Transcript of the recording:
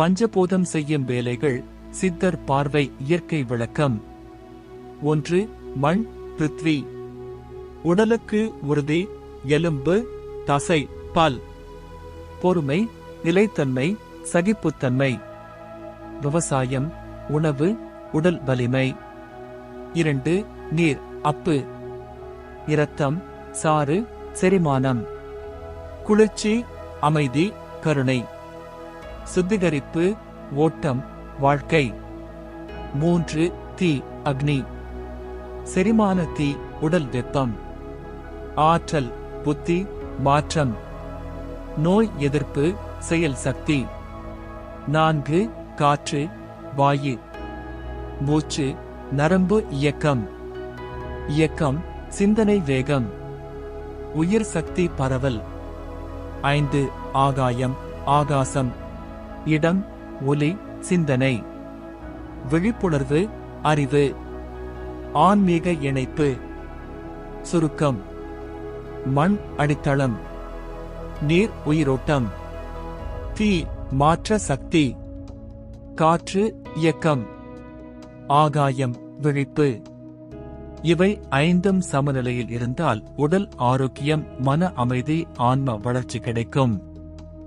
பஞ்சபோதம் செய்யும் வேலைகள் சித்தர் பார்வை இயற்கை விளக்கம். ஒன்று மண் பிருத்வி. உடலுக்கு உறுதி எலும்பு தசை பல். பொறுமை நிலைத்தன்மை சகிப்புத்தன்மை. விவசாயம் உணவு உடல் வலிமை. இரண்டு நீர் அப்பு. இரத்தம் சாறு செரிமானம். குளிர்ச்சி அமைதி கருணை. சுத்திகரிப்பு ஓட்டம் வாழ்க்கை. மூன்று தீ அக்னி. செரிமான தீ உடல் வெப்பம். ஆற்றல் புத்தி மாற்றம். நோய் எதிர்ப்பு செயல் சக்தி. நான்கு காற்று வாயு. மூச்சு நரம்பு இயக்கம். இயக்கம் சிந்தனை வேகம். உயிர் சக்தி பரவல். ஐந்து ஆகாயம் ஆகாசம். இடம் ஒலி சிந்தனை. விழிப்புணர்வு அறிவு. ஆன்மீக இணைப்பு. சுருக்கம். மண் அடித்தளம். நீர் உயிரோட்டம். தீ மாற்ற சக்தி. காற்று இயக்கம். ஆகாயம் விழிப்பு. இவை ஐந்தும் சமநிலையில் இருந்தால் உடல் ஆரோக்கியம் மன அமைதி ஆன்ம வளர்ச்சி கிடைக்கும்.